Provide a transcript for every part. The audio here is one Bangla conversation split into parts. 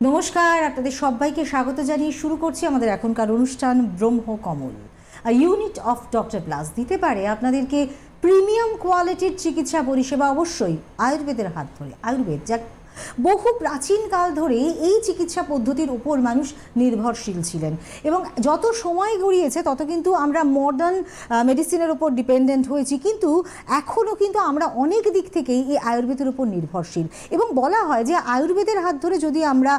নমস্কার, আপনাদের সবাইকে স্বাগত জানিয়ে শুরু করছি আমাদের এখনকার অনুষ্ঠান Brahma Kamal. Unit of Doctor Plus দিতে পারে আপনাদেরকে প্রিমিয়াম কোয়ালিটির চিকিৎসা পরিষেবা অবশ্যই আয়ুর্বেদের হাত ধরে। আয়ুর্বেদ যা বহু প্রাচীনকাল ধরে এই চিকিৎসা পদ্ধতির উপর মানুষ নির্ভরশীল ছিলেন। এবং যত সময় গড়িয়েছে, তত কিন্তু আমরা মডার্ন মেডিসিনের উপর ডিপেন্ডেন্ট হয়েছি। কিন্তু এখনও কিন্তু আমরা অনেক দিক থেকেই এই আয়ুর্বেদের উপর নির্ভরশীল। এবং বলা হয় যে আয়ুর্বেদের হাত ধরে যদি আমরা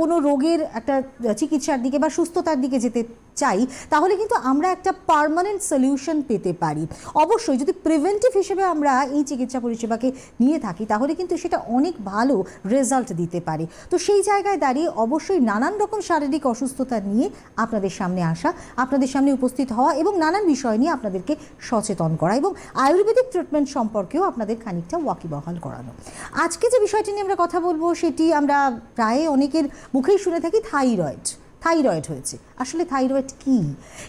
কোনো রোগের একটা চিকিৎসার দিকে বা সুস্থতার দিকে যেতে চাই, তাহলে কিন্তু আমরা একটা পার্মানেন্ট সলিউশন পেতে পারি। অবশ্যই যদি প্রিভেন্টিভ হিসেবে আমরা এই চিকিৎসা পরিষেবাকে নিয়ে থাকি, তাহলে কিন্তু সেটা অনেক ভালো রেজাল্ট দিতে পারে। তো সেই জায়গায় দাঁড়িয়ে অবশ্যই নানান রকম শারীরিক অসুস্থতা নিয়ে আপনাদের সামনে আসা, আপনাদের সামনে উপস্থিত হওয়া এবং নানান বিষয় নিয়ে আপনাদেরকে সচেতন করা এবং আয়ুর্বেদিক ট্রিটমেন্ট সম্পর্কেও আপনাদের খানিকটা ওয়াকিবহাল করানো। আজকে যে বিষয়টি নিয়ে আমরা কথা বলব, সেটি আমরা প্রায় অনেকের মুখেই শুনে থাকি, থাইরয়েড। থাইরয়েড হয়েছে। আসলে থাইরয়েড কি?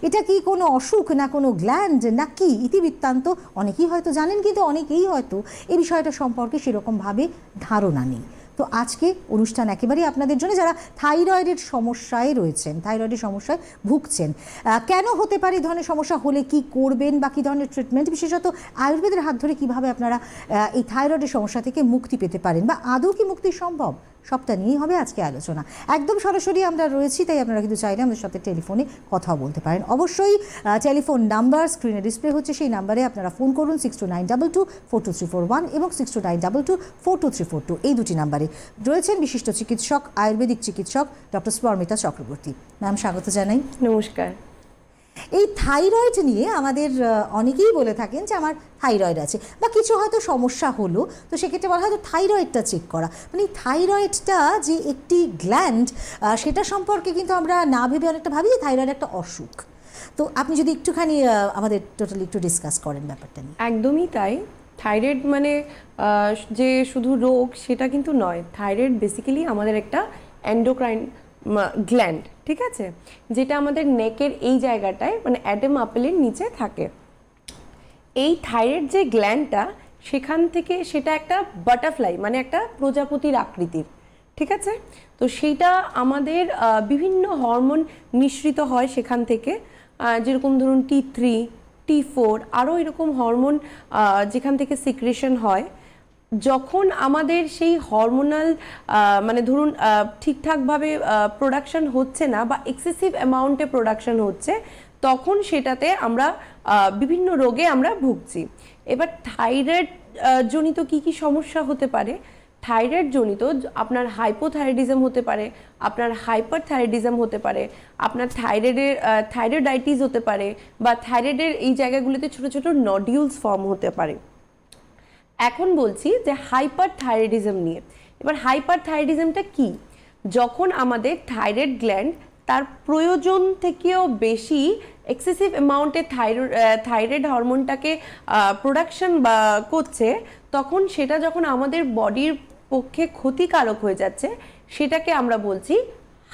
এটা কি কোনো অসুখ না কোনো গ্ল্যান্ড না কি? ইতিবৃত্তান্ত অনেকেই হয়তো জানেন, কিন্তু অনেকেই হয়তো এই বিষয়টা সম্পর্কে সেরকমভাবে ধারণা নেই। তো আজকে অনুষ্ঠান একেবারেই আপনাদের জন্য, যারা থাইরয়েডের সমস্যায় রয়েছেন, থাইরয়েডের সমস্যায় ভুগছেন কেন হতে পারে ধরনের সমস্যা? হলে কি করবেন বা কী ধরনের ট্রিটমেন্ট? বিশেষত আয়ুর্বেদের হাত ধরে কীভাবে আপনারা এই থাইরয়েডের সমস্যা থেকে মুক্তি পেতে পারেন বা আদৌ কি মুক্তি সম্ভব? সবটা নিয়েই হবে আজকে আলোচনা। একদম সরাসরি আমরা রয়েছি, তাই আপনারা কিন্তু চাইলে আমাদের সাথে টেলিফোনে কথাও বলতে পারেন। অবশ্যই টেলিফোন নাম্বার, স্ক্রিনে ডিসপ্লে হচ্ছে সেই নাম্বারে আপনারা ফোন করুন six two nine double two four two three four one এবং six two nine double two four two three four two এই দুটি নাম্বারে। রয়েছেন বিশিষ্ট চিকিৎসক, আয়ুর্বেদিক চিকিৎসক, ডক্টর স্পর্মিতা চক্রবর্তী। ম্যাম, স্বাগত জানাই। নমস্কার। এই থাইরয়েড নিয়ে আমাদের অনেকেই বলে থাকেন যে আমার থাইরয়েড আছে বা কিছু হয়তো সমস্যা হলো, তো সেক্ষেত্রে বলা হয়তো থাইরয়েডটা চেক করা। মানে থাইরয়েডটা যে একটি গ্ল্যান্ড সেটা সম্পর্কে কিন্তু আমরা না ভেবে অনেকটা ভাবি যে থাইরয়েড একটা অসুখ। তো আপনি যদি একটুখানি আমাদের টোটালি একটু ডিসকাস করেন ব্যাপারটা নিয়ে। একদমই তাই। থাইরয়েড মানে যে শুধু রোগ সেটা কিন্তু নয়। থাইরয়েড বেসিক্যালি আমাদের একটা অ্যান্ডোক্রাইন গ্ল্যান্ড ঠিক আছে? যেটা আমাদের নেকের এই জায়গাটায় মানে অ্যাডেম আপেলের নিচে থাকে। এই থাইরয়েড যে গ্ল্যান্ডটা সেখান থেকে সেটা একটা বাটারফ্লাই মানে একটা প্রজাপতির আকৃতির, ঠিক আছে? তো সেইটা আমাদের বিভিন্ন হরমোন নিঃসৃত হয় সেখান থেকে। যেরকম ধরুন টি থ্রি টি ফোর আরও এরকম হরমোন যেখান থেকে সিক্রেশন হয়। যখন আমাদের সেই হরমোনাল মানে ধরুন ঠিকঠাকভাবে প্রোডাকশন হচ্ছে না বা এক্সেসিভ অ্যামাউন্টে প্রোডাকশন হচ্ছে, তখন সেটাতে আমরা বিভিন্ন রোগে আমরা ভুগছি। এবার থাইরয়েড জনিত কি কি সমস্যা হতে পারে? থাইরয়েড জনিত আপনার হাইপোথাইরয়েডিজম হতে পারে, আপনার হাইপার থাইরয়েডিজম হতে পারে, আপনার থাইরয়েডের থাইরয়েডাইটিস হতে পারে বা থাইরয়েডের এই জায়গাগুলোতে ছোট ছোট নডিউলস ফর্ম হতে পারে। এখন বলছি যে হাইপার থাইরয়েডিজম নিয়ে। এবার হাইপার থাইরয়েডিজমটা কি? যখন আমাদের থাইরয়েড গ্ল্যান্ড তার প্রয়োজন থেকেও বেশি এক্সেসিভ অ্যামাউন্টে থাইরয়েড থাইরয়েড হরমোনটাকে প্রোডাকশন বা করছে, তখন সেটা যখন আমাদের বডির পক্ষে ক্ষতিকারক হয়ে যাচ্ছে, সেটাকে আমরা বলছি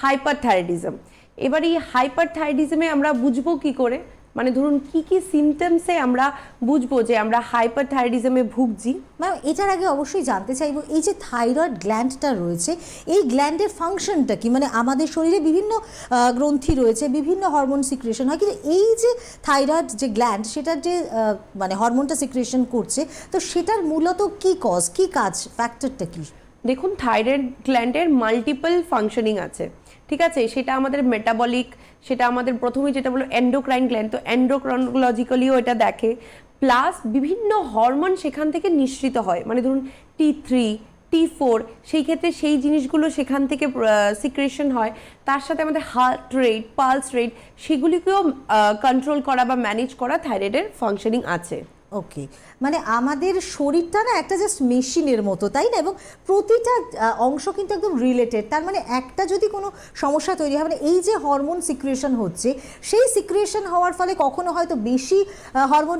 হাইপার থাইরয়েডিজম এবার এই হাইপার থাইরয়েডিজমে আমরা বুঝব কি করে? মানে ধরুন কি কি সিমটমসে আমরা বুঝব যে আমরা হাইপার থাইরয়েডিজমে ভুগছি? ম্যাম এটার আগে অবশ্যই জানতে চাইব এই যে থাইরয়েড গ্ল্যান্ডটা রয়েছে এই গ্ল্যান্ডের ফাংশনটা কি? মানে আমাদের শরীরে বিভিন্ন গ্রন্থি রয়েছে বিভিন্ন হরমোন সিক্রেশন হয় কিন্তু এই যে থাইরয়েড যে গ্ল্যান্ড সেটার যে মানে হরমোনটা সিক্রেশন করছে তো সেটার মূলত কি কজ কি কাজ ফ্যাক্টরটা কি? দেখুন থাইরয়েড গ্ল্যান্ডের মাল্টিপল ফাংশনিং আছে। ঠিক আছে? সেটা আমাদের মেটাবলিক সেটা আমাদের প্রথমে যেটা বলো এন্ডোক্রাইন গ্ল্যান্ড তো এন্ডোক্রনোলজিক্যালিও এটা দেখে। প্লাস বিভিন্ন হরমোন সেখান থেকে নিঃসৃত হয়। মানে ধরুন টি থ্রি টি ফোর সেই ক্ষেত্রে সেই জিনিসগুলো সেখান থেকে সিক্রেশন হয়। তার সাথে আমাদের হার্ট রেট পালস রেট সেগুলিকেও কন্ট্রোল করা বা ম্যানেজ করা থাইরয়েডের ফাংশনিং আছে। ওকে মানে আমাদের শরীরটা না একটা জাস্ট মেশিনের মতো তাই না? এবং প্রতিটা অংশ কিন্তু একদম রিলেটেড তার মানে একটা যদি কোনো সমস্যা তৈরি হয় মানে এই যে হরমোন সিক্রিয়েশন হচ্ছে সেই সিক্রিয়েশন হওয়ার ফলে কখনো হয়তো বেশি হরমোন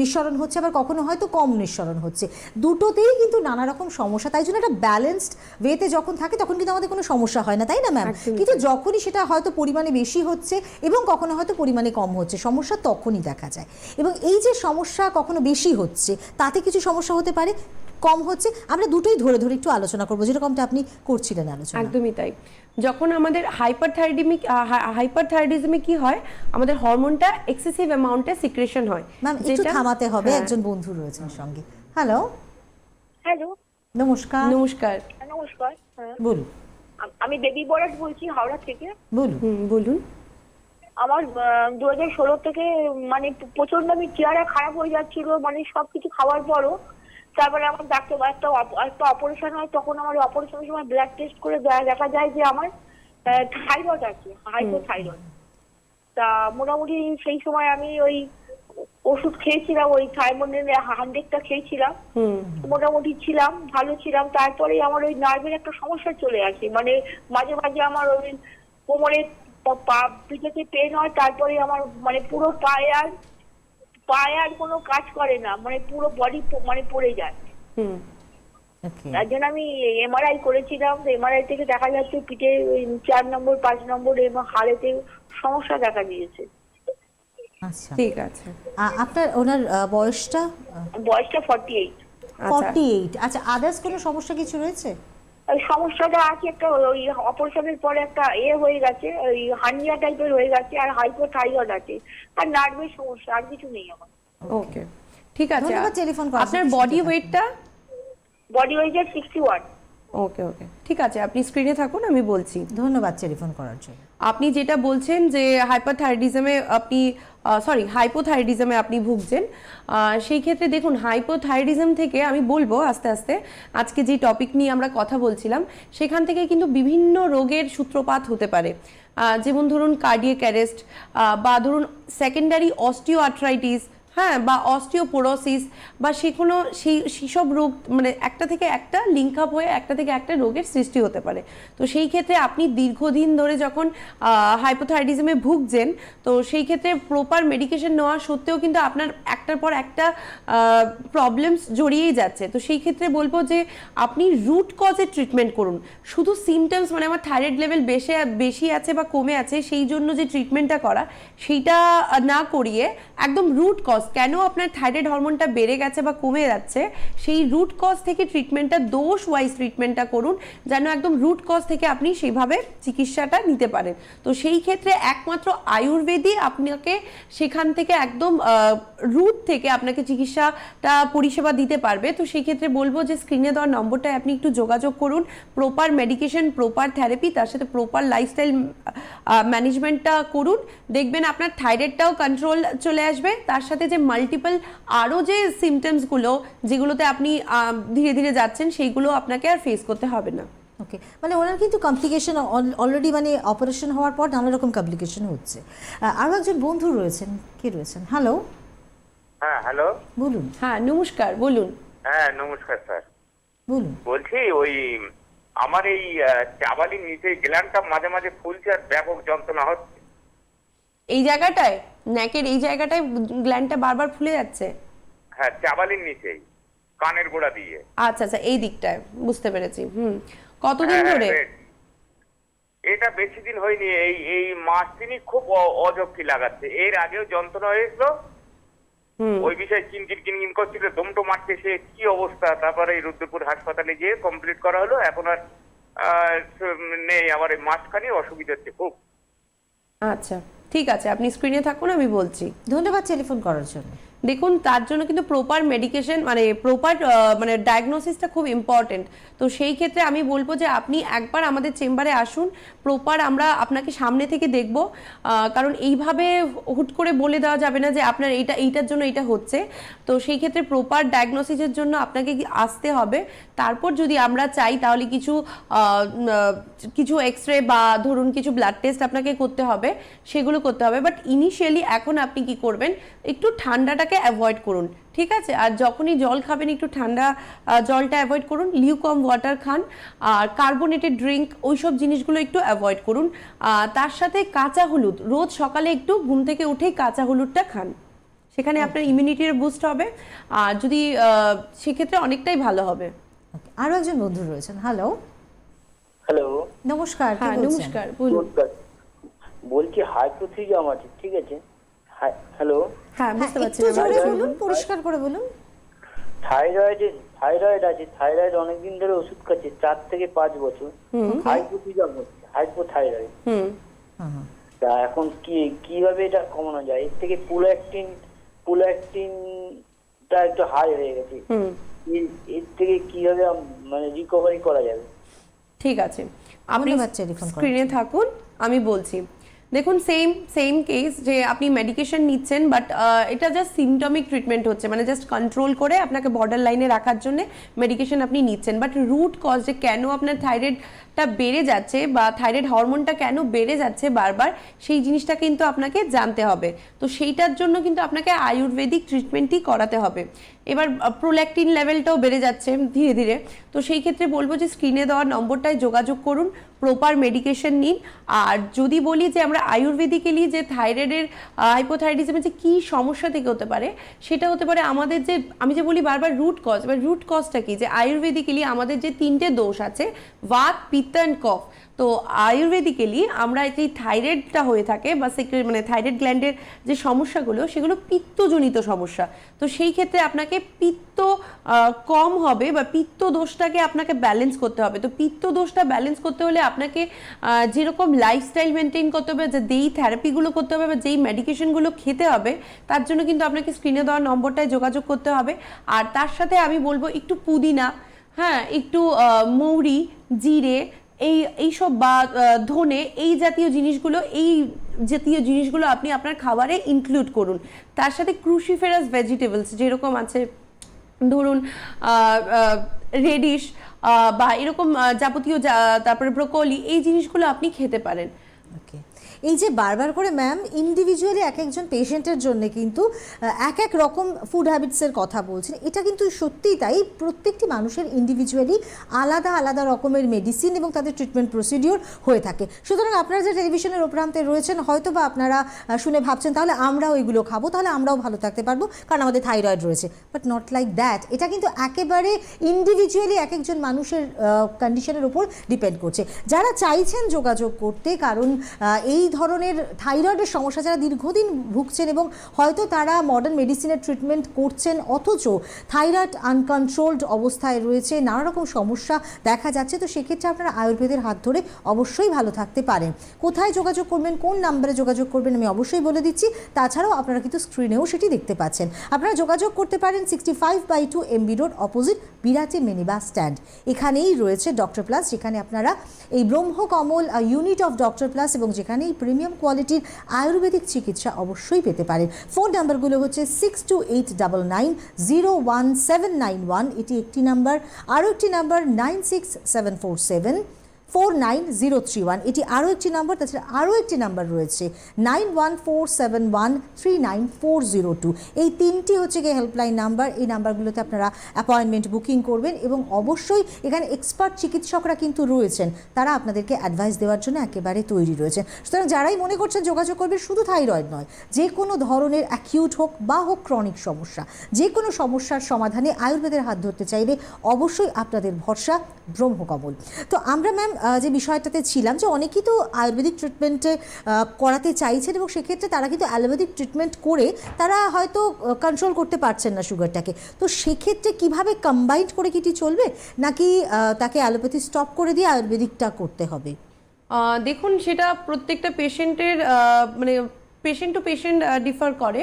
নিঃসরণ হচ্ছে আবার কখনো হয়তো কম নিঃসরণ হচ্ছে। দুটোতেই কিন্তু নানা রকম সমস্যা। তাই জন্য একটা ব্যালেন্সড ওয়েতে যখন থাকে তখন কিন্তু আমাদের কোনো সমস্যা হয় না তাই না ম্যাম কিন্তু যখনই সেটা হয়তো পরিমাণে বেশি হচ্ছে এবং কখনো হয়তো পরিমাণে কম হচ্ছে সমস্যা তখনই দেখা যায়। এবং এই যে সমস্যা কখনো বেশি হচ্ছে তাতে কিছু সমস্যা হতে পারে কম হচ্ছে। আমরা দুটোই ধরে ধরে একটু আলোচনা করব। যেরকমটা আপনি করছিলেন আলোচনা। একদমই তাই। যখন আমাদের হাইপার থাইরোডিমিক হাইপার থাইরোডিজমে কি হয় আমাদের হরমোনটা এক্সেসিভ অ্যামাউন্টে সিক্রেশন হয়। ম্যাম একটু থামাতে হবে। হ্যাঁ, একজন বন্ধু রয়েছেন সঙ্গে। হ্যালো হ্যালো নমস্কার। নমস্কার। নমস্কার হ্যাঁ। বলুন। আমি বেবি বরাট বলছি হাওড়া থেকে। বলুন। বলুন। আমার দু হাজার ষোলো থেকে মানে প্রচণ্ড আমি চেহারা খারাপ হয়ে যাচ্ছিল মানে সবকিছু খাওয়ার পরও। তারপরে আমার ডাক্তার একটা একটা অপারেশন হয় তখন আমার অপারেশনের সময় ব্লাড টেস্ট করে দেখা যায় যে আমার থাইরয়েড আছে হাইপো থাইরয়েড তা মোটামুটি সেই সময় আমি ওই ওষুধ খেয়েছিলাম ওই থাইমোনের হান্ড্রেডটা খেয়েছিলাম। মোটামুটি ছিলাম ভালো ছিলাম। তারপরে আমার ওই নার্ভের একটা সমস্যা চলে আসে। মানে মাঝে মাঝে আমার ওই কোমরে পা- পিঠেতে পেন হয় তারপরে আমার মানে পুরো পায়ে আর পায়ে আর কোনো কাজ করে না। মানে পুরো বডি মানে পড়ে যায়। তার জন্য আমি এমআরআই করেছিলাম। এমআরআই থেকে দেখা যাচ্ছে পিঠে ওই চার নম্বর পাঁচ নম্বর এবং হাড়েতে সমস্যা দেখা দিয়েছে। আচ্ছা। ঠিক আছে। আপনার ওনার বয়সটা? বয়সটা ফর্টি এইট আচ্ছা। ফর্টি এইট আচ্ছা আদার্স কোনো সমস্যা কিছু রয়েছে? সমস্যাটা আছে একটা ওই অপারেশনের পরে একটা এ হয়ে গেছে ওই হার্নিয়া টাইপের হয়ে গেছে আর হাইপোথাইরয়েড আছে। আর নার্ভের সমস্যা আর কিছু নেই আমার। ওকে ঠিক আছে ধন্যবাদ টেলিফোন আপনার বডি ওয়েটটা body sixty one okay okay ঠিক আছে আপনি স্ক্রিনে থাকুন আমি বলছি। ধন্যবাদ টেলিফোন করার জন্য। আপনি যেটা বলছেন যে হাইপারথাইরয়েডিজমে আপনি সরি হাইপোথাইরয়েডিজমে আপনি ভুগছেন সেই ক্ষেত্রে দেখুন হাইপোথাইরয়েডিজম থেকে আমি বলব আস্তে আস্তে আজকে যে টপিক নিয়ে আমরা কথা বলছিলাম সেখান থেকে কিন্তু বিভিন্ন রোগের সূত্রপাত হতে পারে। যেমন ধরুন কার্ডিয়াক অ্যারেস্ট বা ধরুন সেকেন্ডারি অস্টিও আর্থ্রাইটিস হ্যাঁ বা অস্টিওপোরোসিস বা সে কোনো সেই, সেসব রোগ মানে একটা থেকে একটা লিঙ্ক আপ হয়ে একটা থেকে একটা রোগের সৃষ্টি হতে পারে। তো সেই ক্ষেত্রে আপনি দীর্ঘদিন ধরে যখন হাইপোথাইরয়েডিজমে ভুগছেন, তো সেই ক্ষেত্রে প্রপার মেডিকেশন নেওয়া সত্ত্বেও কিন্তু আপনার একটার পর একটা প্রবলেমস জড়িয়েই যাচ্ছে। তো সেই ক্ষেত্রে বলব যে আপনি রুট কজের ট্রিটমেন্ট করুন। শুধু সিমটমস মানে আমার থাইরয়েড লেভেল বেশি বেশি আছে বা কমে আছে, সেই জন্য যে ট্রিটমেন্টটা করা, সেইটা না করিয়ে একদম রুট কজ কেন আপনার থাইরয়েড হরমোনটা বেড়ে গেছে বা কমে যাচ্ছে? সেই রুট কজ থেকে ট্রিটমেন্টটা দোষ ওয়াইজ ট্রিটমেন্টটা করুন, যেন একদম রুট কজ থেকে আপনি সেইভাবে চিকিৎসাটা নিতে পারেন। তো সেই ক্ষেত্রে একমাত্র আয়ুর্বেদই আপনাকে সেখান থেকে একদম রুট থেকে আপনাকে চিকিৎসাটা পরিষেবা দিতে পারবে। তো সেই ক্ষেত্রে বলব যে স্ক্রিনে দেওয়ার নম্বরটায় আপনি একটু যোগাযোগ করুন। প্রপার মেডিকেশন প্রপার থেরাপি তার সাথে প্রপার লাইফস্টাইল ম্যানেজমেন্টটা করুন। দেখবেন আপনার থাইরয়েডটাও কন্ট্রোল চলে আসবে। তার সাথে যে মাল্টিপল আরও যে সিমটমসগুলো যেগুলোতে আপনি ধীরে ধীরে যাচ্ছেন সেইগুলো আপনাকে আর ফেস করতে হবে না। ওকে মানে ওনার কিন্তু কমপ্লিকেশন অলরেডি মানে অপারেশন হওয়ার পর নানা রকম কমপ্লিকেশন হচ্ছে। আরও একজন বন্ধু রয়েছেন। কে রয়েছেন? হ্যালো হ্যাঁ হ্যালো বলুন। হ্যাঁ নমস্কার বলুন। হ্যাঁ নমস্কার স্যার। বলুন। বলছি ওই আমার এই আহ, চাবালির নিচে গ্ল্যান্ডটা মাঝে মাঝে ফুলছে আর ব্যাপক যন্ত্রণা হচ্ছে। এই জায়গাটায়? ন্যাকের এই জায়গাটায় গ্ল্যান্ডটা বারবার ফুলে যাচ্ছে? হ্যাঁ চাবালির নিচেই কানের গোড়া দিয়ে। আচ্ছা আচ্ছা এই দিকটায় বুঝতে পেরেছি হুম। কতদিন হ্যাঁ, ধরে? এটা বেশি দিন হয়নি এই এই মাস তিনি খুব অ- অযৌক্তিক লাগাচ্ছে। এর আগেও যন্ত্রণা হয়েছিল। হুম। ওই বিষয়ে কিনকিন কিনকিন করছিল দমটো মারছে সে কি অবস্থা? তারপরে এই রুদ্রপুর হাসপাতালে গিয়ে কমপ্লিট করা হলো এখন আর নেই আমার এই মাসখানি অসুবিধা হচ্ছে খুব। আচ্ছা। ঠিক আছে আপনি স্ক্রিনে থাকুন আমি বলছি। ধন্যবাদ টেলিফোন করার জন্য। দেখুন, তার জন্য কিন্তু প্রপার মেডিকেশন মানে প্রপার মানে ডায়াগনোসিসটা খুব ইম্পর্টেন্ট তো সেই ক্ষেত্রে আমি বলব যে আপনি একবার আমাদের চেম্বারে আসুন প্রপার আমরা আপনাকে সামনে থেকে দেখব। কারণ এইভাবে হুট করে বলে দেওয়া যাবে না যে আপনার এইটা, এইটার জন্য এটা হচ্ছে। তো সেই ক্ষেত্রে প্রপার ডায়াগনোসিসের জন্য আপনাকে আসতে হবে। তারপর যদি আমরা চাই তাহলে কিছু কিছু এক্স রে বা ধরুন কিছু ব্লাড টেস্ট আপনাকে করতে হবে, সেগুলো করতে হবে। বাট ইনিশিয়ালি এখন আপনি কি করবেন, একটু ঠান্ডাটাকে অ্যাভয়েড করুন ঠিক আছে? আর যখনই জল খাবেন একটু ঠান্ডা জলটা অ্যাভয়েড করুন লিউকম ওয়াটার খান আর কার্বোনেটেড ড্রিঙ্ক ওইসব জিনিসগুলো একটু অ্যাভয়েড করুন। তার সাথে কাঁচা হলুদ রোজ সকালে একটু ঘুম থেকে উঠেই কাঁচা হলুদটা খান। সেখানে আপনার ইমিউনিটির বুস্ট হবে। আর যদি সেক্ষেত্রে অনেকটাই ভালো হবে। আরও একজন বন্ধু রয়েছেন। হ্যালো হ্যালো নমস্কার হ্যাঁ? নমস্কার বলুন। বলছি হাইপোথিজাম আছে ঠিক আছে? হ্যালো হ্যাঁ হ্যাঁ, বুঝতে পারছি একটু জোরে বলুন পরিষ্কার করে বলুন। থাইরয়েড থাইরয়েড আছে থাইরয়েড অনেকদিন ধরে ওষুধ খাচ্ছে চার থেকে পাঁচ বছর। হাইপোথিজম হচ্ছে হাইপোথাইরয়েড। তা এখন কি কীভাবে এটা কমানো যায়? এর থেকে পুলোঅ্যাক্টিন পুলোঅ্যাক্টিনটা একটু হাই হয়ে গেছে। এর- এর থেকে কীভাবে মানে রিকভারি করা যাবে? ঠিক আছে। আপনি স্ক্রিনে থাকুন আমি বলছি। দেখুন সেম সেম কেস যে আপনি মেডিকেশন নিচ্ছেন বাট এটা জাস্ট সিমটমিক ট্রিটমেন্ট হচ্ছে। মানে জাস্ট কন্ট্রোল করে আপনাকে বর্ডার লাইনে রাখার জন্য মেডিকেশন আপনি নিচ্ছেন। বাট রুট কজ যে কেন আপনার থাইরয়েডটা বেড়ে যাচ্ছে বা থাইরয়েড হরমোনটা কেন বেড়ে যাচ্ছে বারবার, সেই জিনিসটা কিন্তু আপনাকে জানতে হবে। তো সেইটার জন্য কিন্তু আপনাকে আয়ুর্বেদিক ট্রিটমেন্টই করাতে হবে। এবার প্রোল্যাক্টিন লেভেলটাও বেড়ে যাচ্ছে ধীরে ধীরে। তো সেই ক্ষেত্রে বলব যে স্ক্রিনে দেওয়ার নম্বরটায় যোগাযোগ করুন প্রপার মেডিকেশন নিন। আর যদি বলি যে আমরা আয়ুর্বেদিক্যালি যে থাইরয়েডের হাইপোথাইরিজমের যে কী সমস্যা থেকে হতে পারে, সেটা হতে পারে আমাদের যে, আমি যে বলি বারবার রুট কজ এবার রুট কজটা কি? যে আয়ুর্বেদিক্যালি আমাদের যে তিনটে দোষ আছে বাত পিত্ত অ্যান্ড কফ তো আয়ুর্বেদিক্যালি আমরা যে থাইরয়েডটা হয়ে থাকে বা সেক্রে- মানে থাইরয়েড গ্ল্যান্ডের যে সমস্যাগুলো, সেগুলো পিত্তজনিত সমস্যা। তো সেই ক্ষেত্রে আপনাকে পিত্ত কম হবে বা পিত্ত দোষটাকে আপনাকে ব্যালেন্স করতে হবে। তো পিত্ত দোষটা ব্যালেন্স করতে হলে আপনাকে যেরকম লাইফস্টাইল মেনটেন করতে হবে যেই থেরাপিগুলো করতে হবে বা যেই মেডিকেশনগুলো খেতে হবে, তার জন্য কিন্তু আপনাকে স্ক্রিনে দেওয়া নম্বরটায় যোগাযোগ করতে হবে। আর তার সাথে আমি বলব একটু পুদিনা। হ্যাঁ একটু মৌরি, জিরে, এই, এইসব বা ধনে, এই জাতীয় জিনিসগুলো, এই জাতীয় জিনিসগুলো আপনি আপনার খাবারে ইনক্লুড করুন। তার সাথে ক্রুশিফেরাস ভেজিটেবলস যেরকম আছে, ধরুন রেডিশ বা এরকম যাবতীয় তারপরে ব্রোকলি এই জিনিসগুলো আপনি খেতে পারেন। ওকে এই যে বারবার করে ম্যাম ইন্ডিভিজুয়ালি এক একজন পেশেন্টের জন্য কিন্তু এক এক রকম ফুড হ্যাবিটসের কথা বলছেন। এটা কিন্তু সত্যিই তাই, প্রত্যেকটি মানুষের ইন্ডিভিজুয়ালি আলাদা আলাদা রকমের মেডিসিন এবং তাদের ট্রিটমেন্ট প্রসিডিওর হয়ে থাকে। সুতরাং আপনারা যে টেলিভিশনের ওপরান্তে রয়েছেন হয়তো বা আপনারা শুনে ভাবছেন, তাহলে আমরাও এগুলো খাব, তাহলে আমরাও ভালো থাকতে পারব। কারণ আমাদের থাইরয়েড রয়েছে। বাট নট লাইক দ্যাট এটা কিন্তু একেবারে ইন্ডিভিজুয়ালি এক একজন মানুষের কন্ডিশনের উপর ডিপেন্ড করছে। যারা চাইছেন যোগাযোগ করতে, কারণ এই ধরনের থাইরয়েডের সমস্যা যারা দীর্ঘদিন ভুগছেন এবং হয়তো তারা মডার্ন মেডিসিনের ট্রিটমেন্ট করছেন, অথচ থাইরয়েড আনকন্ট্রোলড অবস্থায় রয়েছে নানা রকম সমস্যা দেখা যাচ্ছে, তো সেক্ষেত্রে আপনারা আয়ুর্বেদের হাত ধরে অবশ্যই ভালো থাকতে পারেন। কোথায় যোগাযোগ করবেন, কোন নাম্বারে যোগাযোগ করবেন আমি অবশ্যই বলে দিচ্ছি, তাছাড়াও আপনারা কিন্তু স্ক্রিনেও সেটি দেখতে পাচ্ছেন। আপনারা যোগাযোগ করতে পারেন sixty five by two MB road opposite বিরাটে mini bus stand এখানেই রয়েছে ডক্টর প্লাস যেখানে আপনারা এই Brahmakamal unit of Doctor Plus এবং যেখানে এই প্রিমিয়াম কোয়ালিটির আয়ুর্বেদিক চিকিৎসা অবশ্যই পেতে পারেন। ফোন নাম্বারগুলো হচ্ছে six two eight double nine zero one seven nine one এটি একটি নাম্বার আরও একটি number nine six seven four seven four nine zero three one এটি আরও একটি নাম্বার তাছাড়া আরও একটি নাম্বার রয়েছে nine one four seven one three nine four zero two এই তিনটি হচ্ছে গিয়ে হেল্পলাইন নাম্বার এই নাম্বারগুলোতে আপনারা অ্যাপয়েন্টমেন্ট বুকিং করবেন এবং অবশ্যই এখানে এক্সপার্ট চিকিৎসকরা কিন্তু রয়েছেন, তারা আপনাদেরকে অ্যাডভাইস দেওয়ার জন্য একেবারে তৈরি রয়েছেন। সুতরাং যারাই মনে করছেন যোগাযোগ করবে, শুধু থাইরয়েড নয়, যে কোনো ধরনের অ্যাকিউট হোক বা হোক ক্রনিক সমস্যা, যে কোনো সমস্যার সমাধানে আয়ুর্বেদের হাত ধরতে চাইলে অবশ্যই আপনাদের ভরসা ব্রহ্মকমল। তো আমরা ম্যাম যে বিষয়টাতে ছিলাম যে অনেকেই তো আয়ুর্বেদিক ট্রিটমেন্টে করাতে চাইছেন এবং সেক্ষেত্রে তারা কিন্তু অ্যালোপ্যাথিক ট্রিটমেন্ট করে তারা হয়তো কন্ট্রোল করতে পারছেন না সুগারটাকে তো সেক্ষেত্রে কীভাবে কম্বাইন্ড করে কিটি চলবে? নাকি তাকে অ্যালোপ্যাথি স্টপ করে দিয়ে আয়ুর্বেদিকটা করতে হবে? দেখুন, সেটা প্রত্যেকটা পেশেন্টের মানে পেশেন্ট টু পেশেন্ট ডিফার করে।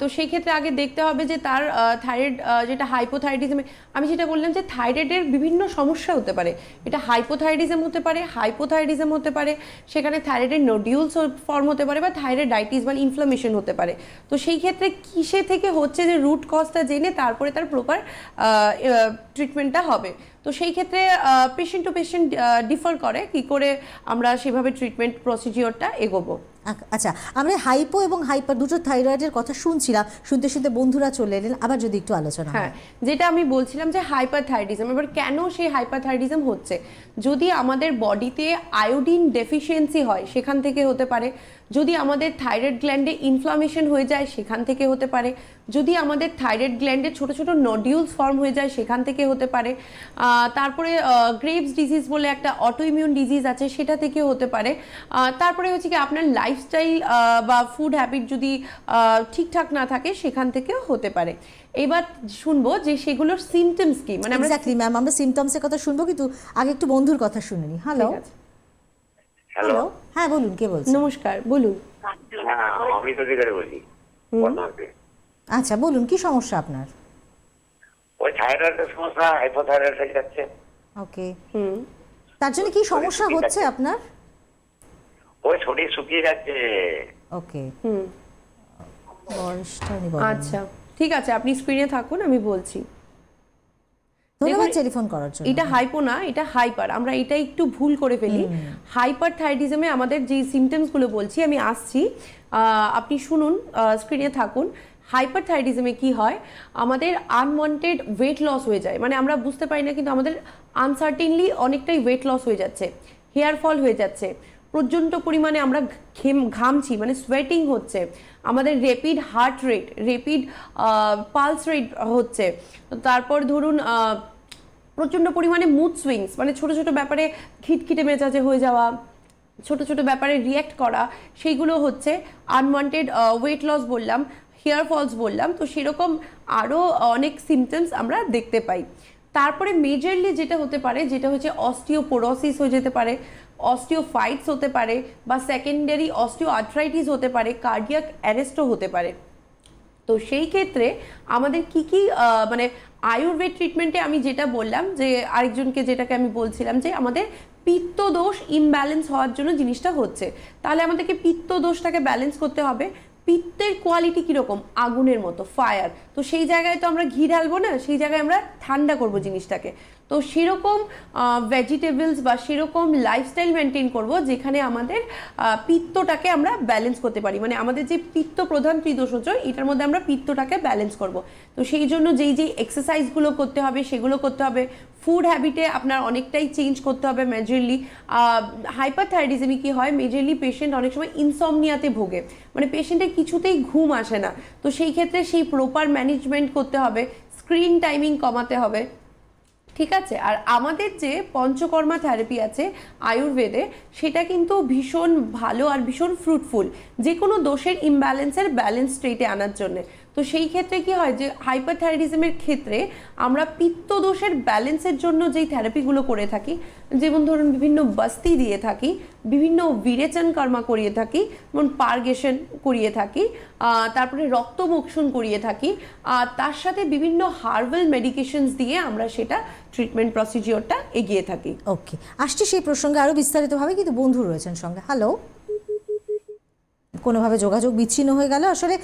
তো সেই ক্ষেত্রে আগে দেখতে হবে যে তার থাইরয়েড যেটা হাইপোথাইরিজম আমি যেটা বললাম যে থাইরয়েডের বিভিন্ন সমস্যা হতে পারে। এটা হাইপোথাইরিজম হতে পারে হাইপোথাইরিজম হতে পারে, সেখানে থাইরয়েডের নোডিউলস ফর্ম হতে পারে বা থাইরয়েড থাইরয়েডাইটিস বা ইনফ্লামেশন হতে পারে। তো সেই ক্ষেত্রে কিসে থেকে হচ্ছে যে রুট কজটা জেনে তারপরে তার প্রপার ট্রিটমেন্টটা হবে। তো সেই ক্ষেত্রে পেশেন্ট টু পেশেন্ট ডিফার করে কি করে আমরা সেভাবে ট্রিটমেন্ট প্রসিডিওরটা এগোবো। আচ্ছা আমরা হাইপো এবং হাইপার দুটো থাইরয়েডের কথা শুনছিলাম। শুনতে শুনতে বন্ধুরা চলে এলেন, আবার যদি একটু আলোচনা হ্যাঁ। যেটা আমি বলছিলাম যে হাইপার হাইপারথাইরিজম, এবার কেন সেই হাইপারথাইরিজম হচ্ছে? যদি আমাদের বডিতে আয়োডিন ডেফিসিয়েন্সি হয়, সেখান থেকে হতে পারে। যদি আমাদের থাইরয়েড গ্ল্যান্ডে ইনফ্লামেশন হয়ে যায়, সেখান থেকে হতে পারে। যদি আমাদের থাইরয়েড গ্ল্যান্ডে ছোট ছোট নডিউলস ফর্ম হয়ে যায়, সেখান থেকে হতে পারে। তারপরে গ্রেভস ডিজিজ বলে একটা অটোইমিউন ডিজিজ আছে, সেটা থেকে হতে পারে। তারপরে হচ্ছে কি, আপনার লাইফস্টাইল বা ফুড হ্যাবিট যদি ঠিকঠাক না থাকে সেখান থেকেও হতে পারে। এবার শুনব যে সেগুলোর সিমটমস কি মানে আমরা এক্স্যাক্টলি ম্যাম আমরা সিমটমসের কথা শুনব কিন্তু আগে একটু বন্ধুর কথা শুনে নি। হ্যালো হ্যালো হ্যাঁ বলুন কে বলছেন? নমস্কার বলুন। হ্যাঁ অমৃত অধিকারী বলছি আচ্ছা বলুন কি সমস্যা আপনার? ওই থাইরয়েডের সমস্যা হাইপোথাইরয়েড হয়ে যাচ্ছে। ওকে হুম। তার জন্য কি সমস্যা হচ্ছে আপনার? ওই শরীর শুকিয়ে যাচ্ছে। ওকে। হুম। আচ্ছা ঠিক আছে আপনি স্ক্রিনে থাকুন আমি বলছি। ধন্যবাদ টেলিফোন করার জন্য। এটা হাইপো না এটা হাইপার আমরা এটা একটু ভুল করে ফেলি। হাইপার থাইরয়েডিজমে আমাদের যে সিমটমসগুলো বলছি আমি আসছি। আহ, আপনি শুনুন স্ক্রিনে থাকুন। হাইপার থাইরয়েডিজমে কি হয়? আমাদের আনওয়ান্টেড ওয়েট লস হয়ে যায়। মানে আমরা বুঝতে পারি না কিন্তু আমাদের আনসার্টেনলি অনেকটাই ওয়েট লস হয়ে যাচ্ছে। হেয়ার ফল হয়ে যাচ্ছে। প্রচণ্ড পরিমাণে আমরা ঘেম, ঘামছি মানে সোয়েটিং হচ্ছে। আমাদের rapid heart rate rapid pulse rate হচ্ছে। তারপর ধরুন প্রচণ্ড পরিমাণে মুড সুইংস মানে ছোট ছোট ব্যাপারে খিটখিটে মেজাজে হয়ে যাওয়া, ছোট ছোট ব্যাপারে রিয়্যাক্ট করা, সেইগুলো হচ্ছে আনওয়ান্টেড ওয়েট লস বললাম হেয়ার ফলস বললাম। তো সেরকম আরও অনেক সিমটমস আমরা দেখতে পাই। তারপরে মেজরলি যেটা হতে পারে, যেটা হচ্ছে অস্টিওপোরোসিস হয়ে যেতে পারে। অস্টিওফাইটস হতে পারে বা সেকেন্ডারি অস্টিও আর্থ্রাইটিস হতে পারে কার্ডিয়াক অ্যারেস্টও হতে পারে। তো সেই ক্ষেত্রে আমাদের কি কি মানে আয়ুর্বেদ ট্রিটমেন্টে আমি যেটা বললাম যে আরেকজনকে যেটাকে আমি বলছিলাম যে আমাদের পিত্ত দোষ ইমব্যালেন্স হওয়ার জন্য জিনিসটা হচ্ছে। তাহলে আমাদেরকে পিত্ত দোষটাকে ব্যালেন্স করতে হবে। পিত্তের কোয়ালিটি কীরকম? আগুনের মতো ফায়ার তো সেই জায়গায় তো আমরা ঘি ঢালবো না, সেই জায়গায় আমরা ঠান্ডা করব জিনিসটাকে। তো সেরকম ভেজিটেবলস বা সেরকম লাইফস্টাইল মেনটেন করব যেখানে আমাদের পিত্তটাকে আমরা ব্যালেন্স করতে পারি। মানে আমাদের যে পিত্ত প্রধান ত্রিদোষজ এটার মধ্যে আমরা পিত্তটাকে ব্যালেন্স করব। তো সেই জন্য যেই যেই এক্সারসাইজগুলো করতে হবে, সেগুলো করতে হবে। ফুড হ্যাবিটে আপনার অনেকটাই চেঞ্জ করতে হবে মেজরলি হাইপার থাইরয়েডিজমে কি হয় মেজরলি পেশেন্ট অনেক সময় ইনসমনিয়াতে ভোগে। মানে পেশেন্টের কিছুতেই ঘুম আসে না। তো সেই ক্ষেত্রে সেই প্রপার ম্যানেজমেন্ট করতে হবে। স্ক্রিন টাইমিং কমাতে হবে। ঠিক আছে? আর আমাদের যে পঞ্চকর্মা থেরাপি আছে আয়ুর্বেদে, সেটা কিন্তু ভীষণ ভালো আর ভীষণ ফ্রুটফুল যে কোনো দোষের ইমব্যালেন্সের ব্যালেন্স স্টেটে আনার জন্য। তো সেই ক্ষেত্রে কি হয় যে হাইপারথাইরিজমের ক্ষেত্রে আমরা পিত্ত দোষের ব্যালেন্সের জন্য যেই থেরাপিগুলো করে থাকি, যেমন ধরুন বিভিন্ন বস্তি দিয়ে থাকি, বিভিন্ন বিরেচন কর্মা করিয়ে থাকি, যেমন পারগেশন করিয়ে থাকি তারপরে রক্তমোক্ষণ করিয়ে থাকি আর তার সাথে বিভিন্ন হার্বাল মেডিকেশনস দিয়ে আমরা সেটা ট্রিটমেন্ট প্রসিজিওরটা এগিয়ে থাকি। ওকে আসছি সেই প্রসঙ্গে আরও বিস্তারিতভাবে, কিন্তু বন্ধু রয়েছেন সঙ্গে। হ্যালো কোনোভাবে যোগাযোগ বিচ্ছিন্ন হয়ে গেল। আসলে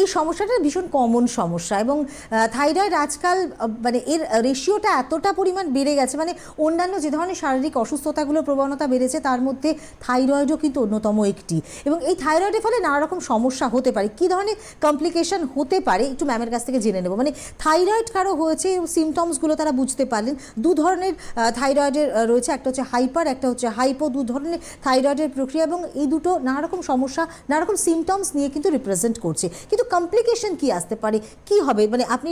এই সমস্যাটা ভীষণ কমন সমস্যা এবং থাইরয়েড আজকাল মানে এর রেশিওটা এতটা পরিমাণ বেড়ে গেছে মানে অন্যান্য যে ধরনের শারীরিক অসুস্থতাগুলোর প্রবণতা বেড়েছে, তার মধ্যে থাইরয়েডও কিন্তু অন্যতম একটি। এবং এই থাইরয়েডের ফলে নানা রকম সমস্যা হতে পারে। কী ধরনের কমপ্লিকেশন হতে পারে, একটু ম্যামের কাছ থেকে জেনে নেব। মানে থাইরয়েড কারও হয়েছে সিমটমসগুলো তারা বুঝতে পারলেন। দু ধরনের থাইরয়েডের রয়েছে, একটা হচ্ছে হাইপার একটা হচ্ছে হাইপো দু ধরনের থাইরয়েডের প্রক্রিয়া এবং এই দুটো নানা রকম সমস্যা নানা রকম সিমটমস নিয়ে কিন্তু রিপ্রেজেন্ট করছে। কিন্তু কমপ্লিকেশন কি আসতে পারে? কি হবে? মানে আপনি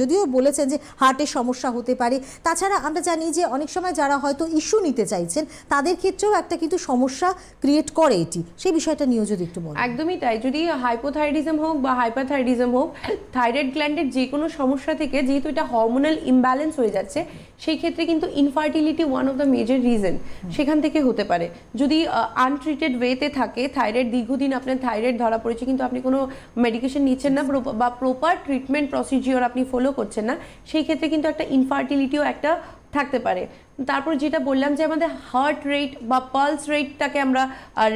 যদিও বলেছেন যে হার্টের সমস্যা হতে পারে তাছাড়া আমরা জানি যে অনেক সময় যারা হয়তো ইস্যু নিতে চাইছেন তাদের ক্ষেত্রেও একটা কিন্তু সমস্যা ক্রিয়েট করে এটি। সেই বিষয়টা নিয়েও যদি একটু বলেন। একদমই তাই। যদি হাইপোথাইরিজম হোক বা হাইপারথাইরিজম হোক থাইরয়েড গ্ল্যান্ডের যে কোনো সমস্যা থেকে যেহেতু এটা হরমোনাল ইমব্যালেন্স হয়ে যাচ্ছে সেই ক্ষেত্রে কিন্তু infertility one of the major reason সেখান থেকে হতে পারে। যদি আনট্রিটেড ওয়েতে থাকে থাইরয়েড দীর্ঘদিন আপনার থাইরয়েড ধরা পড়েছে কিন্তু আপনি কোনো মেডিকেশন নিচ্ছেন না বা প্রপার ট্রিটমেন্ট প্রসিজিওর আপনি ফলো করছেন না সেই ক্ষেত্রে কিন্তু একটা ইনফার্টিলিটিও একটা থাকতে পারে। তারপর যেটা বললাম যে আমাদের হার্ট রেট বা পালস রেটটাকে আমরা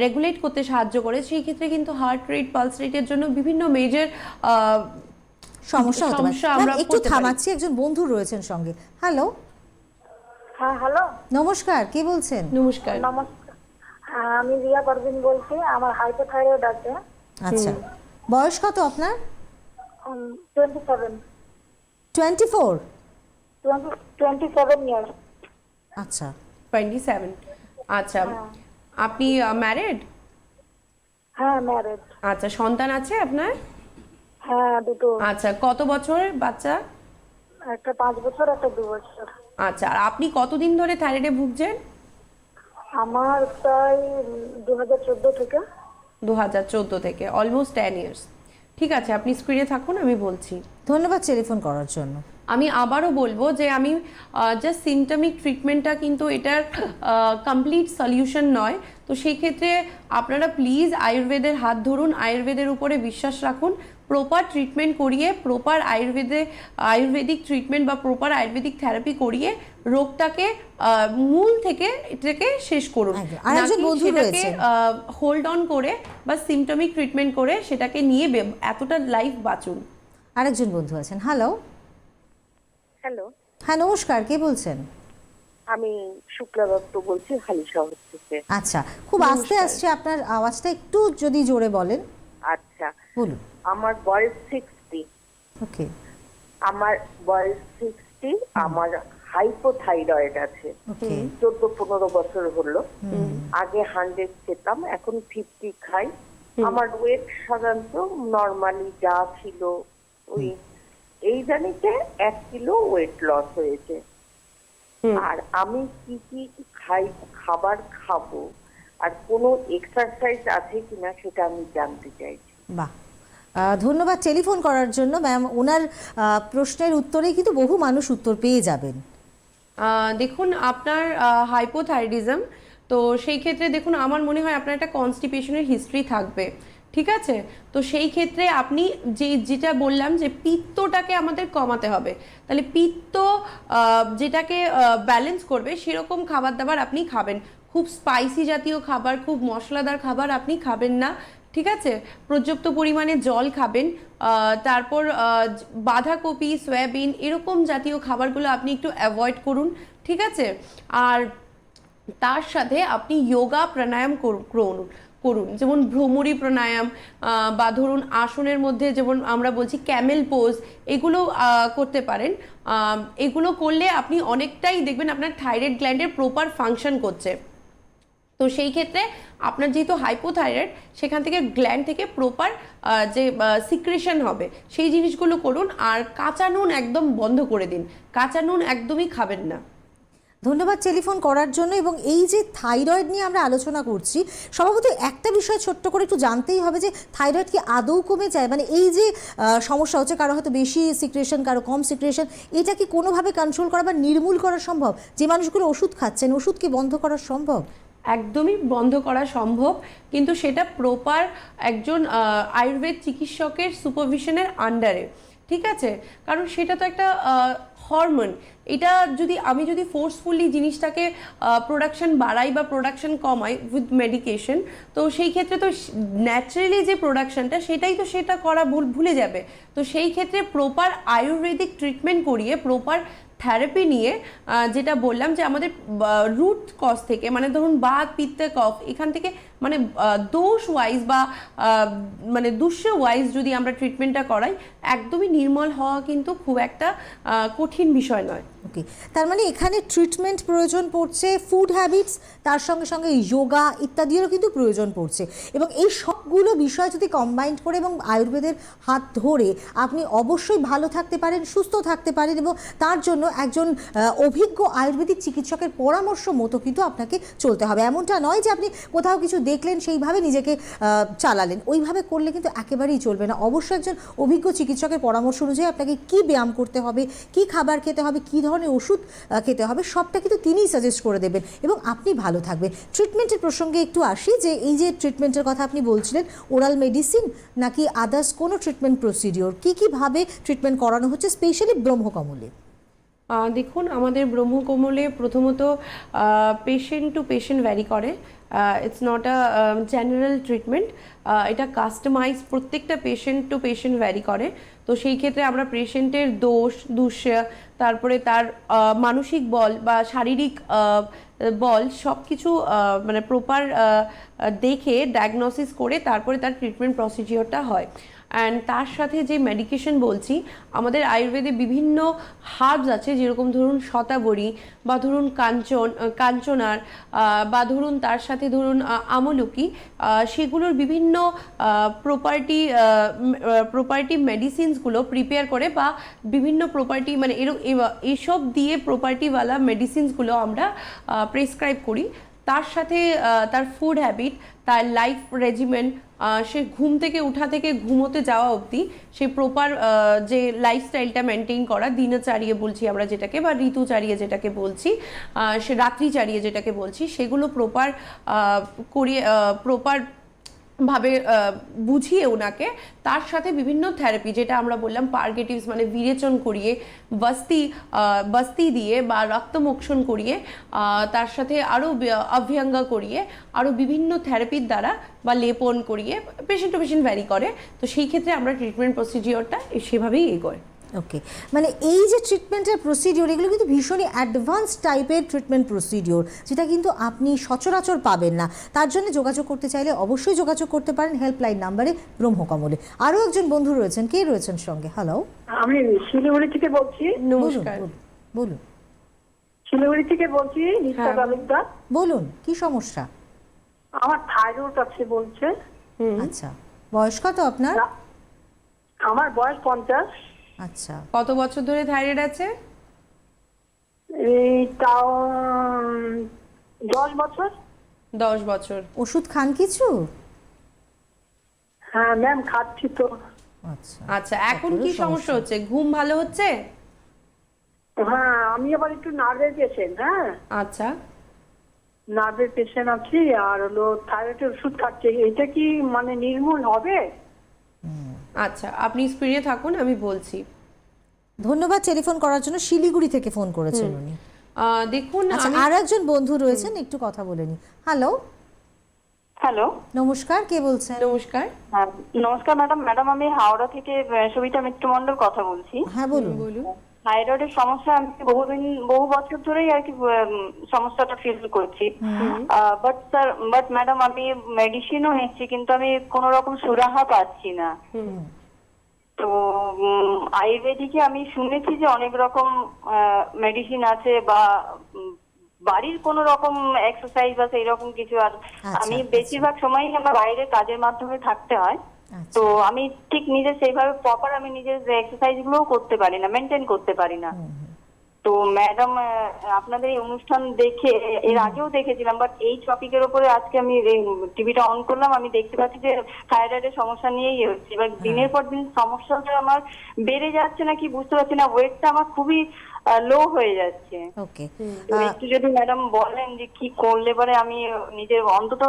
রেগুলেট করতে সাহায্য করে সেই ক্ষেত্রে কিন্তু হার্ট রেট পালস রেটের জন্য বিভিন্ন মেজর সমস্যা হতে পারে। সমস্যা আমরা একটু থামাচ্ছি একজন বন্ধু রয়েছেন সঙ্গে। হ্যালো হ্যাঁ হ্যালো নমস্কার কে বলছেন? নমস্কার। নমস্কার। হ্যাঁ আমি রিয়া পারভিন বলছি আমার হাইপোথাইরয়েড আছে। আচ্ছা। বয়স কত আপনার? Twenty seven twenty four twenty twenty seven years আচ্ছা। টোয়েন্টি সেভেন আচ্ছা আপনি ম্যারিড হ্যাঁ ম্যারেড আচ্ছা সন্তান আছে আপনার? হ্যাঁ দুটো। আচ্ছা কত বছর বাচ্চা? একটা পাঁচ বছর একটা দু বছর। আচ্ছা আর আপনি কতদিন ধরে থাইরয়েডে ভুগছেন? আমার প্রায় দু হাজার চোদ্দ থেকে। দু হাজার চোদ্দ থেকে অলমোস্ট টেন ইয়ার্স ঠিক আছে আপনি স্ক্রিনে থাকুন আমি বলছি। ধন্যবাদ টেলিফোন করার জন্য। আমি আবারও বলব যে আমি জাস্ট সিমটমিক ট্রিটমেন্টটা কিন্তু এটার কমপ্লিট সলিউশন নয়। তো সেই ক্ষেত্রে আপনারা প্লিজ আয়ুর্বেদের হাত ধরুন আয়ুর্বেদের উপরে বিশ্বাস রাখুন। প্রপার ট্রিটমেন্ট করিয়ে প্রপার আয়ুর্বেদে আয়ুর্বেদিক ট্রিটমেন্ট বা প্রপার আয়ুর্বেদিক থেরাপি করিয়ে রোগটাকে মূল থেকে এটাকে শেষ করুন। রয়েছেন। হোল্ড অন করে বা সিমটমিক ট্রিটমেন্ট করে সেটাকে নিয়ে এতটা লাইফ বাঁচুন। আরেকজন বন্ধু আছেন। হ্যালো হ্যালো হ্যাঁ নমস্কার। কে বলছেন? আমি শুক্লা দত্ত বলছি হালি শহর থেকে। আচ্ছা খুব আস্তে আসছে আপনার আওয়াজটা একটু যদি জোরে বলেন। আচ্ছা। বলুন। আমার বয়স সিক্সটি ওকে আমার বয়স সিক্সটি আমার হাইপোথাইরয়েড আছে। চোদ্দ পনেরো বছর হলো। আগে হান্ড্রেড খেতাম এখন ফিফটি খাই। আমার ওয়েট সাধারণত নর্মালি যা ছিল ওই এই জানিতে এক কিলো ওয়েট লস হয়েছে। আর আমি কি কি খাই খাবার খাব আর কোনো এক্সারসাইজ আছে কিনা সেটা আমি জানতে চাইছি। বাহ। ধন্যবাদ টেলিফোন করার জন্য। ম্যাম ওনার প্রশ্নের উত্তরে কিন্তু বহু মানুষ উত্তর পেয়ে যাবেন। দেখুন, আপনার হাইপোথাইরিজম তো সেই ক্ষেত্রে দেখুন, আমার মনে হয় আপনার একটা কনস্টিপেশনের হিস্ট্রি থাকবে, ঠিক আছে? তো সেই ক্ষেত্রে আপনি যে, যেটা বললাম যে, পিত্তটাকে আমাদের কমাতে হবে। তাহলে পিত্ত যেটাকে ব্যালেন্স করবে, সেরকম খাবার দাবার আপনি খাবেন। খুব স্পাইসি জাতীয় খাবার, খুব মশলাদার খাবার আপনি খাবেন না। ঠিক আছে? পর্যাপ্ত পরিমাণে জল খাবেন তারপর বাঁধাকপি, সয়াবিন এরকম জাতীয় খাবারগুলো আপনি একটু অ্যাভয়েড করুন, ঠিক আছে? আর তার সাথে আপনি যোগা প্রাণায়াম করুন করুন। যেমন ভ্রমরি প্রাণায়াম বা ধরুন আসনের মধ্যে যেমন আমরা বলছি ক্যামেল পোজ এগুলো করতে পারেন। এগুলো করলে আপনি অনেকটাই দেখবেন আপনার থাইরয়েড গ্ল্যান্ডের প্রপার ফাংশন করছে। তো সেই ক্ষেত্রে আপনার যেহেতু হাইপোথাইরয়েড সেখান থেকে গ্ল্যান্ড থেকে প্রপার যে সিক্রেশন হবে, সেই জিনিসগুলো করুন আর কাঁচা নুন একদম বন্ধ করে দিন। কাঁচা নুন একদমই খাবেন না। ধন্যবাদ টেলিফোন করার জন্য এবং এই যে থাইরয়েড নিয়ে আমরা আলোচনা করছি, স্বভাবত একটা বিষয় ছোট্ট করে একটু জানতেই হবে যে থাইরয়েড কি আদৌ কমে যায়? মানে এই যে সমস্যা হচ্ছে কারও হয়তো বেশি সিক্রেশন কারও কম সিক্রেশন এটা কি কোনোভাবে কন্ট্রোল করা বা নির্মূল করা সম্ভব? যে মানুষগুলো ওষুধ খাচ্ছেন, ওষুধ কি বন্ধ করা সম্ভব? একদমই বন্ধ করা সম্ভব। কিন্তু সেটা প্রপার একজন আয়ুর্বেদ চিকিৎসকের সুপারভিশনের আন্ডারে ঠিক আছে? কারণ সেটা তো একটা হরমোন এটা যদি, আমি যদি ফোর্সফুলি জিনিসটাকে প্রোডাকশন বাড়াই বা প্রোডাকশন কমাই উইথ মেডিকেশন তো সেই ক্ষেত্রে তো ন্যাচারালি যে প্রোডাকশনটা সেটাই তো সেটা করা ভুল, ভুলে যাবে। তো সেই ক্ষেত্রে প্রপার আয়ুর্বেদিক ট্রিটমেন্ট করিয়ে প্রপার থেরাপি নিয়ে যেটা বললাম যে আমাদের রুট কজ থেকে মানে ধরুন বাত, পিত্তে, কফ, এখান থেকে মানে দোষ ওয়াইজ বা মানে দুষ্য ওয়াইজ যদি আমরা ট্রিটমেন্টটা করাই, একদমই নির্মল হওয়া কিন্তু খুব একটা কঠিন বিষয় নয়। ওকে। তার মানে এখানে ট্রিটমেন্ট প্রয়োজন পড়ছে ফুড হ্যাবিটস তার সঙ্গে সঙ্গে যোগা ইত্যাদিরও কিন্তু প্রয়োজন পড়ছে। এবং এই সবগুলো বিষয় যদি কম্বাইন্ড করে এবং আয়ুর্বেদের হাত ধরে আপনি অবশ্যই ভালো থাকতে পারেন, সুস্থ থাকতে পারেন এবং তার জন্য একজন অভিজ্ঞ আয়ুর্বেদিক চিকিৎসকের পরামর্শ মতো কিন্তু আপনাকে চলতে হবে। এমনটা নয় যে আপনি কোথাও কিছু দেখলেন, সেইভাবে নিজেকে চালালেন। ওইভাবে করলে কিন্তু একেবারেই চলবে না। অবশ্যই একজন অভিজ্ঞ চিকিৎসকের পরামর্শ অনুযায়ী আপনাকে কি ব্যায়াম করতে হবে, কি খাবার খেতে হবে, কি ধরনের ওষুধ খেতে হবে, সবটা কিন্তু তিনিই সাজেস্ট করে দেবেন এবং আপনি ভালো থাকবেন। ট্রিটমেন্টের প্রসঙ্গে একটু আসি যে, এই যে ট্রিটমেন্টের কথা আপনি বলছিলেন ওরাল মেডিসিন নাকি আদার্স কোনো ট্রিটমেন্ট প্রসিডিওর কী কীভাবে ট্রিটমেন্ট করানো হচ্ছে স্পেশালি ব্রহ্মকমলে? দেখুন, আমাদের ব্রহ্মকমলে প্রথমত পেশেন্ট টু পেশেন্ট ভ্যারি করে। It's not a general treatment এটা কাস্টমাইজ প্রত্যেকটা পেশেন্ট টু পেশেন্ট ভ্যারি করে। তো সেই ক্ষেত্রে আমরা পেশেন্টের দোষ দুঃস তারপরে তার মানসিক বল বা শারীরিক বল সব কিছু মানে প্রপার দেখে ডায়াগনোসিস করে তারপরে তার ট্রিটমেন্ট প্রসিজিওরটা হয়। অ্যান্ড তার সাথে যে মেডিকেশন বলছি, আমাদের আয়ুর্বেদে বিভিন্ন হার্বস আছে, যেরকম ধরুন শতাবরী বা ধরুন কাঞ্চন কাঞ্চনার বা ধরুন তার সাথে ধরুন আমলকি সেগুলোর বিভিন্ন প্রপার্টি প্রপার্টি মেডিসিনসগুলো প্রিপেয়ার করে বা বিভিন্ন প্রপার্টি মানে এরকম এসব দিয়ে প্রপার্টিওয়ালা মেডিসিনসগুলো আমরা প্রেসক্রাইব করি। তার সাথে তার ফুড হ্যাবিট তার লাইফ রেজিমেন্ট সে ঘুম থেকে উঠা থেকে ঘুমোতে যাওয়া অবধি সে প্রপার যে লাইফস্টাইলটা মেনটেন করা, দিনে দিনচারিয়ে বলছি আমরা যেটাকে বা ঋতু ঋতুচারিয়ে যেটাকে বলছি সে রাত্রি রাত্রিচারিয়ে যেটাকে বলছি, সেগুলো প্রপার করিয়ে প্রপার ভাবে বুঝিয়ে ওনাকে তার সাথে বিভিন্ন থেরাপি যেটা আমরা বললাম পার্গেটিভস মানে বিরেচন করিয়ে, বস্তি বস্তি দিয়ে বা রক্তমোক্ষণ করিয়ে তার সাথে আরও অভ্যঙ্গা করিয়ে আরও বিভিন্ন থেরাপির দ্বারা বা লেপন করিয়ে পেশেন্ট টু পেশেন্ট ভ্যারি করে। তো সেই ক্ষেত্রে আমরা ট্রিটমেন্ট প্রসিডিওরটা সেভাবেই এগোয়। ওকে মানে এই যে ট্রিটমেন্টের প্রসিডিওর এগুলো কিন্তু ভীষণই অ্যাডভান্স টাইপের ট্রিটমেন্ট প্রসিডিওর যেটা কিন্তু আপনি সচরাচর পাবেন না। তার জন্য যোগাযোগ করতে চাইলে অবশ্যই যোগাযোগ করতে পারেন হেল্পলাইন নাম্বারে ব্রহ্মকমলে। আরও একজন বন্ধু রয়েছেন কে রয়েছেন সঙ্গে? হ্যালো আমি শিলিগুড়ি থেকে বলছি। বলুন নমস্কার। বলুন, শিলিগুড়ি থেকে বলছি হ্যাঁ। তালুকদার বলুন কি সমস্যা? আমার থাইরয়েড আছে বলছে। আচ্ছা বয়স কত আপনার? আমার বয়স পঞ্চাশ। আচ্ছা। কত বছর ধরে থাইরয়েড আছে? এই তাও দশ বছর। দশ বছর। ওষুধ খান কিছু? হ্যাঁ ম্যাম খাচ্ছি তো। আচ্ছা। আচ্ছা এখন কি সমস্যা? হচ্ছে? ঘুম ভালো হচ্ছে? হ্যাঁ আমি আবার একটু নার্ভের পেশেন্ট হ্যাঁ। আচ্ছা। নার্ভের পেশেন্ট আছি আর হলো থাইরয়েডের ওষুধ খাচ্ছি। এটা কি মানে নির্মূল হবে? আচ্ছা আপনি স্ক্রিনে থাকুন আমি বলছি। ধন্যবাদ টেলিফোন করার জন্য শিলিগুড়ি থেকে ফোন করেছেন উনি। আহ, দেখুন আচ্ছা আমি আর একজন বন্ধু রয়েছেন একটু কথা বলে নি। হ্যালো হ্যালো নমস্কার কে বলছেন? নমস্কার। হ্যাঁ, নমস্কার ম্যাডাম। ম্যাডাম আমি হাওড়া থেকে সবিতা মিত্র মন্ডল কথা বলছি। হ্যাঁ বলুন। বলুন। থাইরয়েডের সমস্যা আমি বহুদিন বহু বছর ধরেই আর কি সমস্যাটা ফিল করছি বাট স্যার বাট ম্যাডাম আমি মেডিসিনও নিচ্ছি কিন্তু আমি কোনো রকম সুরাহা পাচ্ছি না তো আয়ুর্বেদিকে আমি শুনেছি যে অনেক রকম মেডিসিন আছে বা বাড়ির কোন রকম এক্সারসাইজ বা সেই রকম কিছু আর আচ্ছা, আমি আচ্ছা। বেশিরভাগ সময়ই আমার বাইরে কাজের মাধ্যমে থাকতে হয়। তো আমি ঠিক নিজে সেইভাবে প্রপার আমি নিজের এক্সারসাইজ গুলোও করতে পারি না মেনটেন করতে পারি না। তো ম্যাডাম আপনাদের এই অনুষ্ঠান দেখে এর আগেও দেখেছিলাম বাট এই টপিকের উপরে আজকে আমি টিভিটা অন করলাম আমি দেখতে পাচ্ছি যে থাইরয়েডের সমস্যা নিয়েই হচ্ছে। এবার দিনের পর দিন সমস্যাটা আমার বেড়ে যাচ্ছে না কি বুঝতে পারছি না ওয়েটটা আমার খুবই লো হয়ে যাচ্ছে। ওকে একটু যদি ম্যাডাম বলেন যে কি করলে পরে আমি নিজের অন্তত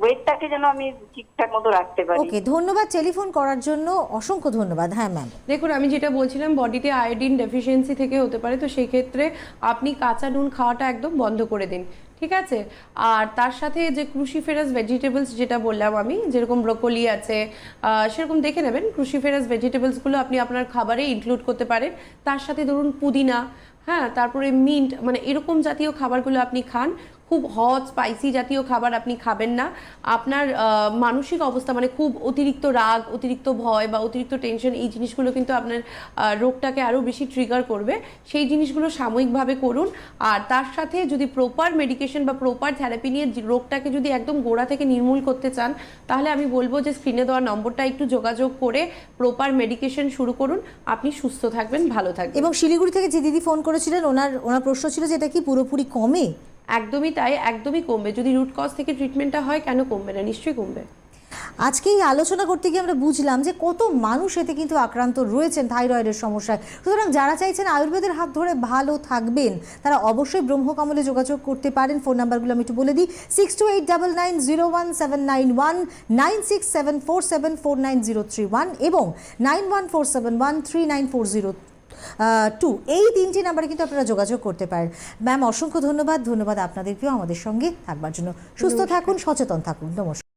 ওয়েটটাকে যেন আমি ঠিকঠাক মতো রাখতে পারি। ওকে ধন্যবাদ টেলিফোন করার জন্য। অসংখ্য ধন্যবাদ। হ্যাঁ ম্যাম দেখুন আমি যেটা বলছিলাম বডিতে আয়োডিন ডেফিসিয়েন্সি থেকে হতে পারে, তো সেই ক্ষেত্রে আপনি কাঁচা নুন খাওয়াটা একদম বন্ধ করে দিন, ঠিক আছে? আর তার সাথে যে ক্রুশিফেরাস ভেজিটেবলস যেটা বললাম আমি, যেরকম ব্রোকলি আছে সেরকম দেখে নেবেন ক্রুশিফেরাস ভেজিটেবলসগুলো আপনি আপনার খাবারে ইনক্লুড করতে পারেন। তার সাথে ধরুন পুদিনা হ্যাঁ তারপরে মিন্ট মানে এরকম জাতীয় খাবারগুলো আপনি খান খুব হট স্পাইসি জাতীয় খাবার আপনি খাবেন না। আপনার মানসিক অবস্থা মানে খুব অতিরিক্ত রাগ, অতিরিক্ত ভয় বা অতিরিক্ত টেনশন এই জিনিসগুলো কিন্তু আপনার রোগটাকে আরও বেশি ট্রিগার করবে। সেই জিনিসগুলো সাময়িকভাবে করুন। আর তার সাথে যদি প্রপার মেডিকেশন বা প্রপার থেরাপি নিয়ে রোগটাকে যদি একদম গোড়া থেকে নির্মূল করতে চান, তাহলে আমি বলব যে স্ক্রিনে দেওয়া নম্বরটা একটু যোগাযোগ করে প্রপার মেডিকেশন শুরু করুন। আপনি সুস্থ থাকবেন, ভালো থাকবেন। এবং শিলিগুড়ি থেকে যে দিদি ফোন করেছিলেন, ওনার ওনার প্রশ্ন ছিল যে এটা কি পুরোপুরি কমে? একদমই তাই, একদমই কমবে। যদি রুট কজ থেকে ট্রিটমেন্টটা হয়, কেন কমবে না? নিশ্চয়ই কমবে। আজকে এই আলোচনা করতে গিয়ে আমরা বুঝলাম যে কত মানুষ এতে কিন্তু আক্রান্ত রয়েছেন থাইরয়েডের সমস্যায়। সুতরাং যারা চাইছেন আয়ুর্বেদের হাত ধরে ভালো থাকবেন, তারা অবশ্যই ব্রহ্মকমলে যোগাযোগ করতে পারেন। ফোন নাম্বারগুলো আমি একটু বলে দিই six two eight double nine zero one seven nine one nine six seven four seven four nine zero three one এবং nine one four seven one three nine four zero two এই তিনটি নাম্বারে কিন্তু আপনারা যোগাযোগ করতে পারেন। ম্যাম অসংখ্য ধন্যবাদ। ধন্যবাদ আপনাদেরকেও আমাদের সঙ্গে থাকবার জন্য। সুস্থ থাকুন সচেতন থাকুন। নমস্কার।